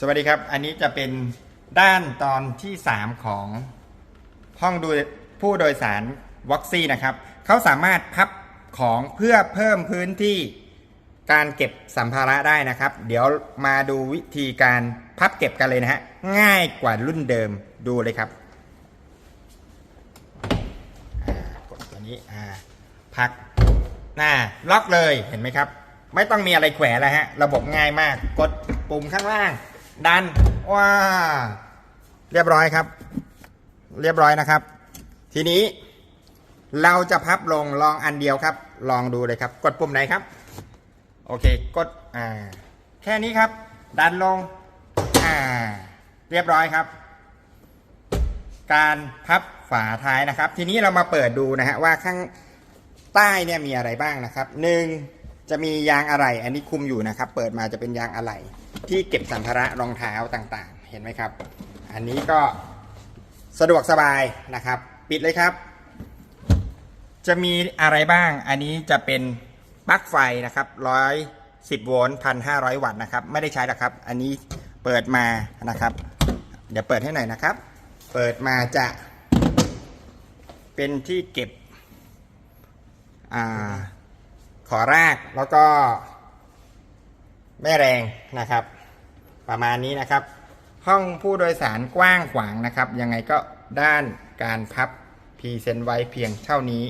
สวัสดีครับ อันนี้จะเป็นด้านตอนที่ 3 ของห้องดูผู้โดยสารวอกซี่นะครับ เขาสามารถพับของเพื่อเพิ่มพื้นที่การเก็บสัมภาระได้นะครับ เดี๋ยวมาดูวิธีการพับเก็บกันเลยนะฮะ ง่ายกว่ารุ่นเดิมดูเลยครับกดตัวนี้อ่าพักหน้าล็อกเลยเห็นไหมครับ ไม่ต้องมีอะไรแขวนแล้วฮะ ระบบง่ายมาก กดปุ่มข้างล่าง ดันว้าเรียบร้อยครับ เรียบร้อยนะครับ ทีนี้เราจะพับลงลองอันเดียวครับ ลองดูเลยครับ กดปุ่มไหนครับ โอเค กดอ่าแค่นี้ครับ ดันลงอ่าเรียบร้อยครับ การพับฝาท้ายนะครับ ทีนี้เรามาเปิดดูนะฮะว่าข้างใต้เนี่ยมีอะไรบ้างนะครับหนึ่งจะมียางอะไหล่อันนี้คุมอยู่นะครับ เปิดมาจะเป็นยางอะไหล่ ที่เก็บสัมภาระรองเท้าต่างๆ เห็นไหมครับ อันนี้ก็สะดวกสบายนะครับ ปิดเลยครับ จะมีอะไรบ้าง อันนี้จะเป็นปลั๊กไฟนะครับร้อยสิบโวลต์พันห้าร้อยวัตต์นะครับ ไม่ได้ใช้หรอกครับ อันนี้เปิดมานะครับ เดี๋ยวเปิดให้หน่อยนะครับ เปิดมาจะ เป็นที่เก็บอาขอรากแล้วก็ แม่แรงนะครับ ประมาณนี้นะครับ ห้องผู้โดยสารกว้างขวางนะครับ ยังไงก็ด้านการพับพรีเซนต์ไว้เพียงเท่านี้